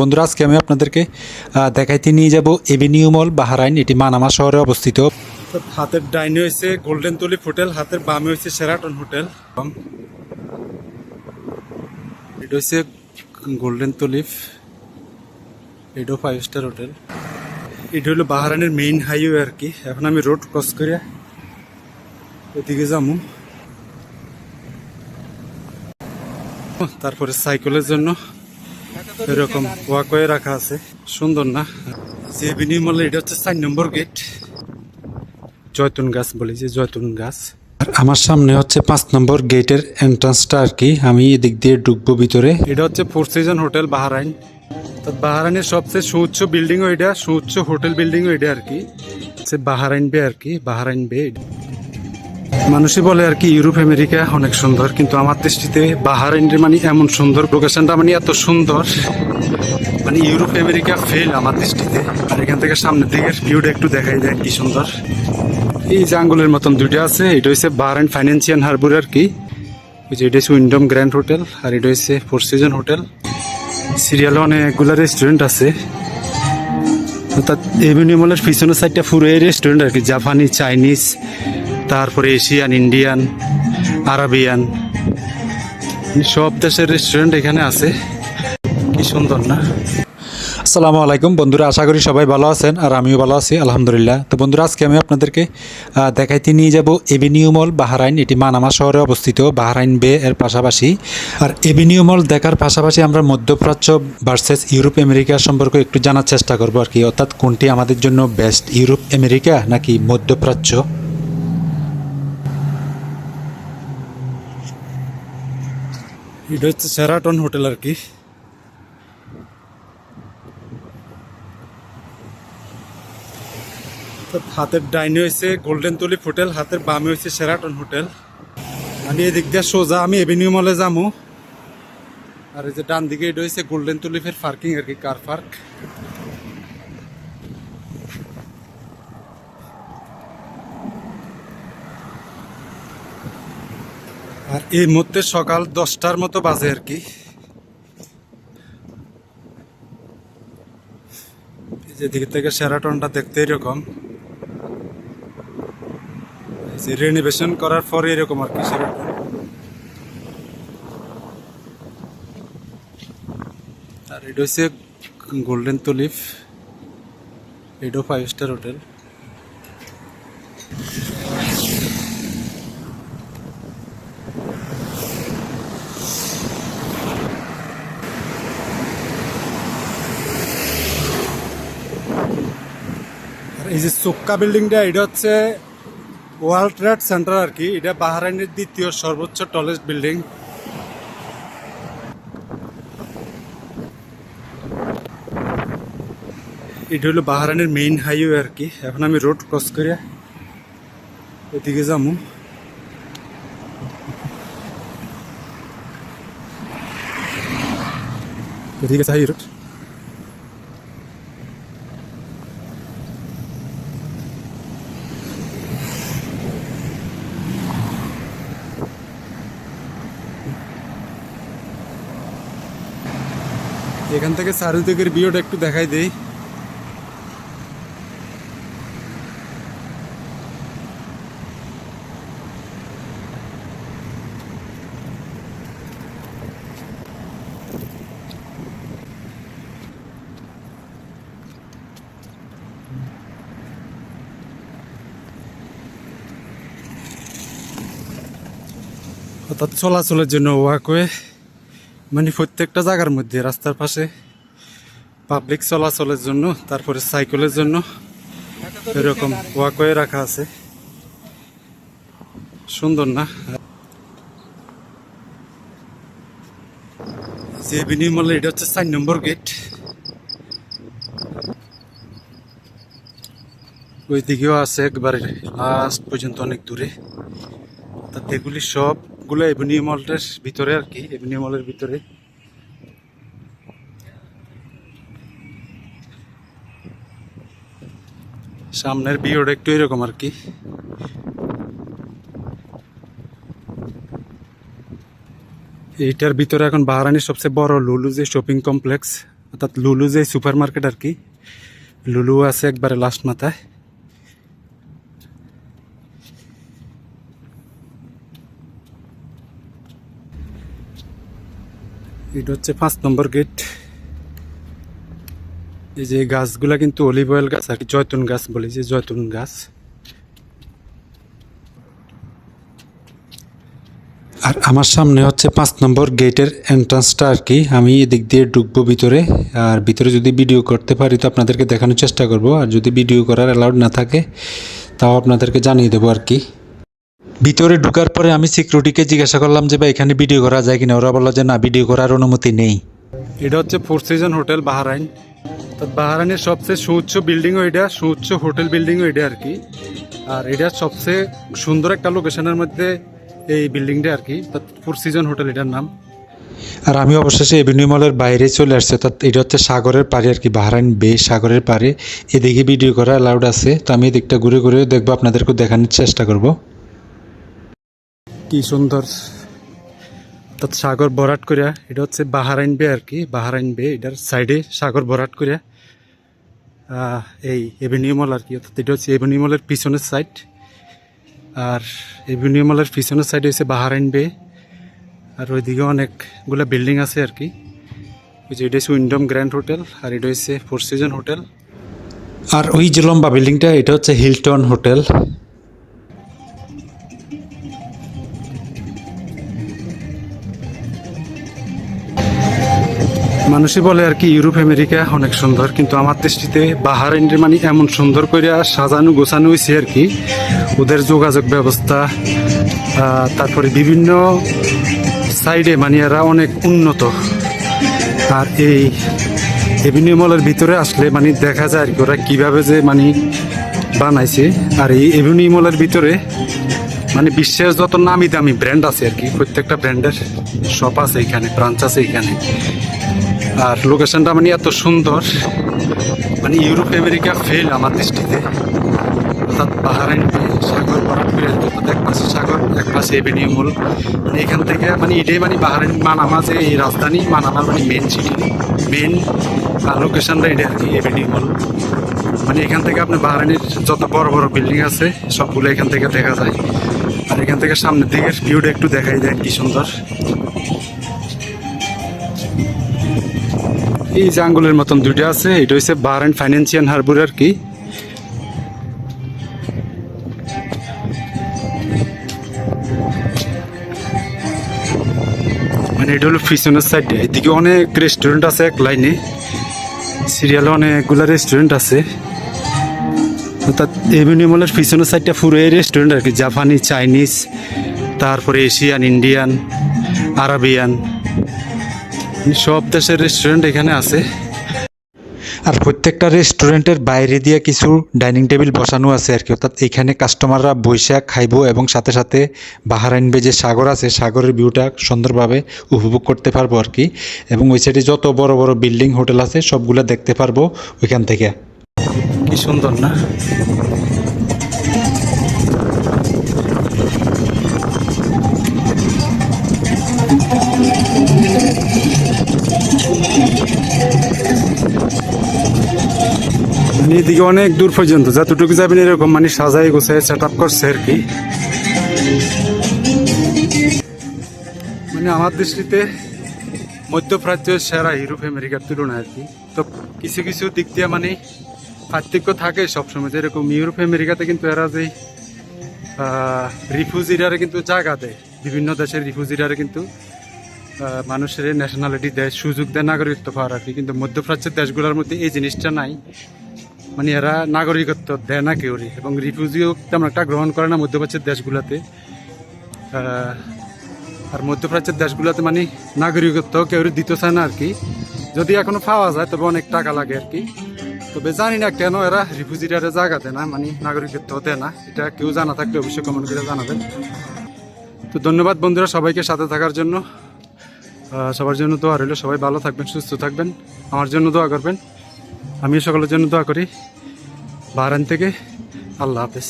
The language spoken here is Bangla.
বন্ধুরা, আজকে আমি আপনাদেরকে দেখাইতে নিয়ে যাব এভিনিউ মল বাহারাইন এটি মানামা শহরে অবস্থিত। হাতের ডাইনে হয়েছে গোল্ডেন তুলিপ হোটেল হাতের বামে হয়েছে সেরাটন হোটেল এটা হচ্ছে গোল্ডেন তুলিপ এটাও ফাইভ স্টার হোটেল এটা হলো বাহারানের মেইন হাইওয়ে আর কি। এখন আমি রোড ক্রস করে ওদিকে যাব তারপরে সাইকেলের জন্য। এরকম ওয়াকওয়ে রাখা আছে। সুন্দর না? যে এভিনিউ মলে এটা হচ্ছে চার নম্বর গেট জয়তুন গাছ বলি যে জয়তুন গাছ। আর আমার সামনে হচ্ছে পাঁচ নম্বর গেটের এন্ট্রান্সটা আর কি। আমি এদিক দিয়ে ঢুকবো ভিতরে। এটা হচ্ছে ফোর সিজন হোটেল বাহারাইন তো বাহারাইনের সবচেয়ে সুউচ্চ বিল্ডিংও এটা, সুউচ্চ হোটেল বিল্ডিং এটা আর কি। সে বাহারাইন বে আর কি বাহারাইন বে মানুষই বলে আর কি, ইউরোপ, আমেরিকা অনেক সুন্দর, কিন্তু আমার দৃষ্টিতে বাহারাইনের মানে এমন সুন্দর, লোকেশনটা মানে এত সুন্দর। মানে ইউরোপ, আমেরিকা ফেল আমার দৃষ্টিতে। আর এখান থেকে সামনের দিকের ভিউটা একটু দেখাই দেয় কি সুন্দর। এই যে আঙ্গুলের মতন দুইটা আছে, এটা হচ্ছে বাহারাইন ফাইন্যান্সিয়াল হারবার আর কি। ওই যে এটা হচ্ছে উইন্ডম গ্র্যান্ড হোটেল আর এটা হচ্ছে ফোর সিজন হোটেল সিরিয়ালে অনেকগুলো রেস্টুরেন্ট আছে। অর্থাৎ এভিনিউ মলের পিছনের সাইডটা পুরো রেস্টুরেন্ট আর কি জাপানি চাইনিজ তারপরে এশিয়ান, ইন্ডিয়ান, আরাবিয়ান সব দেশের রেস্টুরেন্ট এখানে আছে। কি সুন্দর না? আসসালামু আলাইকুম বন্ধুরা, আশা করি সবাই ভালো আছেন আর আমিও ভালো আছি, আলহামদুলিল্লাহ। তো বন্ধুরা, আজকে আমি আপনাদেরকে দেখাইতে নিয়ে যাব এভিনিউ মল বাহারাইন এটি মানামা শহরে অবস্থিত বাহারাইন বে এর পাশাপাশি। আর এভিনিউ মল দেখার পাশাপাশি আমরা মধ্যপ্রাচ্য ভার্সেস ইউরোপ আমেরিকা সম্পর্কে একটু জানার চেষ্টা করব আর কি। অর্থাৎ কোনটি আমাদের জন্য বেস্ট ইউরোপ আমেরিকা নাকি মধ্যপ্রাচ্য? এটা হচ্ছে সেরাটন হোটেল আর কি হাতের ডাইনে হয়েছে গোল্ডেন তুলিপ হোটেল হাতের বামে হয়েছে সেরাটন হোটেল আমি এদিক দিয়ে সোজা, আমি এভিনিউ মলে যাব আর এই যে ডান দিকে এটা হয়েছে গোল্ডেন তুলিপের পার্কিং আর কি কার পার্ক এই মুহূর্তে সকাল দশটার মতো বাজে আর কি। এই যে দিক থেকে সেরাটনটা দেখতে এরকম। রেনোভেশন করার পরে এরকম আর কি সেরাটন আর এটা হচ্ছে গোল্ডেন তুলিপ এটাও ফাইভ স্টার হোটেল সোক্কা বিল্ডিংটা, এটা হচ্ছে ওয়ার্ল্ড ট্রেড সেন্টার আর কি। এটা বাহারাইনের দ্বিতীয় সর্বোচ্চ টলেস্ট বিল্ডিং। এটা হলো বাহারাইনের মেইন হাইওয়ে আর কি। এখন আমি রোড ক্রস করে ওদিকে যাব। এদিকে হাই রোড। এখান থেকে চারিদিকের ভিউটা একটু দেখাই দেই। অর্থাৎ চলাচলের জন্য ওয়াকওয়ে মানে প্রত্যেকটা জায়গার মধ্যে রাস্তার পাশে পাবলিক চলাচলের জন্য, তারপরে সাইকেলের জন্য এরকম ওয়াকওয়ে রাখা আছে। সুন্দর না? যে মলে এটা হচ্ছে চার নম্বর গেট ওই দিকেও আছে একবারে লাস্ট পর্যন্ত অনেক দূরে। তাতে এগুলি সবগুলো এভিনিউ মলের ভিতরে আর কি এভিনিউ মলের ভিতরে। সামনের ভিউটা একটু এরকম আর কি। এইটার ভিতরে এখন বাহারানির সবচেয়ে বড় লুলু যে শপিং কমপ্লেক্স অর্থাৎ লুলু যে সুপার মার্কেট আর কি লুলু আছে একবারে লাস্ট মাথায়। এটা হচ্ছে পাঁচ নম্বর গেট। এই যে গাছগুলা কিন্তু অলিভ অয়েল গাছ আর কি, জয়তুন গাছ বলে, যে জয়তুন গাছ। আর আমার সামনে হচ্ছে পাঁচ নম্বর গেটের এন্ট্রান্সটা আর কি, আমি এদিক দিয়ে ঢুকবো ভিতরে। আর ভিতরে যদি ভিডিও করতে পারি তো আপনাদেরকে দেখানোর চেষ্টা করব। আর যদি ভিডিও করার অ্যালাউড না থাকে, তাও আপনাদেরকে জানিয়ে দেবো আর কি। ভিতরে ঢুকার পরে আমি সিকিউরিটিকে জিজ্ঞাসা করলাম যে ভাই এখানে ভিডিও করা যায় কিনা? ওরা বলল যে না ভিডিও করার অনুমতি নেই। এটা হচ্ছে ফোর সিজন হোটেল বাহারাইন তো বাহারাইনের সবচেয়ে সুউচ্চ বিল্ডিংও এটা সুউচ্চ হোটেল বিল্ডিংও এটা আর কি। আর এটা সবচেয়ে সুন্দর একটা লোকেশনের মধ্যে এই বিল্ডিংটা আর কি। ফোর সিজন হোটেল এটার নাম। আর আমি অবশেষে এভিনিউ মলের বাইরে চলে আসছে। অর্থাৎ এটা হচ্ছে সাগরের পাড়ে আর কি বাহারাইন বে সাগরের পাড়ে। এদিকে ভিডিও করা অ্যালাউড আছে। তো আমি এদিকটা ঘুরে ঘুরে দেখব আপনাদেরকে দেখানোর চেষ্টা করব। কি সুন্দর। অর্থাৎ সাগর ভরাট করিয়া এটা হচ্ছে বাহারাইন বে আর কি, বাহারাইন বে, এটার সাইডে সাগর ভরাট করিয়া এই এভিনিউ মল আর কি, অর্থাৎ এটা হচ্ছে এভিনিউ মলের পিছনের সাইড। আর এভিনিউ মলের পিছনের সাইডে হচ্ছে বাহারাইন বে, আর ওইদিকে অনেকগুলো বিল্ডিং আছে আর কি। ওই যে এটা হচ্ছে উইন্ডম গ্র্যান্ড হোটেল, আর এটা হচ্ছে ফোর সিজন হোটেল। আর ওই যে লম্বা বিল্ডিংটা, এটা হচ্ছে হিলটন হোটেল। মানুষই বলে আর কি, ইউরোপ, আমেরিকা অনেক সুন্দর, কিন্তু আমার দৃষ্টিতে বাহার বাহারাইনের মানে এমন সুন্দর করে সাজানো, গোছানো হয়েছে আর কি। ওদের যোগাযোগ ব্যবস্থা তারপরে বিভিন্ন সাইডে মানে এরা অনেক উন্নত। আর এই এভিনিউ মলের ভিতরে আসলে মানে দেখা যায় আর কি ওরা কীভাবে যে মানে বানাইছে। আর এই এভিনিউ মলের ভিতরে মানে বিশ্বের যত নামি দামি ব্র্যান্ড আছে আর কি, প্রত্যেকটা ব্র্যান্ডের শপ আছে এখানে ব্রাঞ্চ আছে এখানে। আর লোকেশনটা মানে এত সুন্দর। মানে ইউরোপ আমেরিকা ফেল আমার দৃষ্টিতে। অর্থাৎ বাহারাইন সাগর বরাট যত এক পাশে সাগর, এক পাশে এভিনিউ মল মানে এখান থেকে মানে এটাই মানে বাহারাইন মানামা যে এই রাজধানী মানামার মানে মেন সিটি মেন লোকেশনটা এটা আর কি এভিনিউ মল মানে এখান থেকে আপনি বাহারাইনের যত বড় বড় বিল্ডিং আছে, সবগুলো এখান থেকে দেখা যায়। আর এখান থেকে সামনের দিকের ভিউটা একটু দেখাই দেয় কি সুন্দর। এই যে আঙ্গুলের মতন দুইটা আছে। এটা হচ্ছে বার অ্যান্ড ফাইন্যান্সিয়াল হারবার আর কি। মানে এটা হলো পিছনের সাইডে এদিকে অনেক রেস্টুরেন্ট আছে এক লাইনে সিরিয়ালে অনেকগুলো রেস্টুরেন্ট আছে। অর্থাৎ এভিনিউ মলের পিছনের সাইডটা পুরো এই রেস্টুরেন্ট আর কি। জাপানি চাইনিজ তারপরে এশিয়ান ইন্ডিয়ান আরাবিয়ান সব দেশের রেস্টুরেন্ট এখানে আছে। আর প্রত্যেকটা রেস্টুরেন্টের বাইরে দিয়ে কিছু ডাইনিং টেবিল বসানো আছে আর কি। অর্থাৎ এখানে কাস্টমাররা বৈশাখ খাইবো এবং সাথে সাথে বাহারাইন বে যে সাগর আছে সাগরের ভিউটা সুন্দরভাবে উপভোগ করতে পারব আর কি। এবং ওই সাইডে যত বড় বড় বিল্ডিং হোটেল আছে সবগুলো দেখতে পারব ওইখান থেকে। কি সুন্দর না? এদিকে অনেক দূর পর্যন্ত, যতটুকু যাবেন এরকম মানে সাজাই গোছাই সেট আপ করছে আর কি। মানে আমার দৃষ্টিতে মধ্যপ্রাচ্যের সেরা ইউরোপ আমেরিকার তুলনায় আর কি। তো কিছু কিছু দিক দিয়ে মানে পার্থক্য থাকে সবসময়, যেরকম ইউরোপ, আমেরিকাতে কিন্তু এরা যে রিফিউজিরারে কিন্তু জায়গা দেয়। বিভিন্ন দেশের রিফিউজিরারে কিন্তু মানুষের ন্যাশনালিটি দেয়, সুযোগ দেয় নাগরিকত্ব পাওয়ার আর কি। কিন্তু মধ্যপ্রাচ্যের দেশগুলোর মধ্যে এই জিনিসটা নাই। মানে এরা নাগরিকত্ব দেয় না কেউরই এবং রিফিউজিও তেমন একটা গ্রহণ করে না মধ্যপ্রাচ্যের দেশগুলোতে। আর মধ্যপ্রাচ্যের দেশগুলোতে মানে নাগরিকত্ব কেউ দিতে চায় না আর কি। যদি এখনও পাওয়া যায়, তবে অনেক টাকা লাগে আর কি। তবে জানি না কেন এরা রিফিউজিটারে জায়গা দেয় না মানে নাগরিকত্ব দেয় না। এটা কেউ জানা থাকলে অবশ্যই কমেন্ট করে জানাবেন। তো ধন্যবাদ বন্ধুরা সবাইকে সাথে থাকার জন্য। সবার জন্য দোয়া রইল। সবাই ভালো থাকবেন, সুস্থ থাকবেন। আমার জন্য দোয়া করবেন। আমি সকলের জন্য দোয়া করি। বারান থেকে আল্লাহ হাফেজ।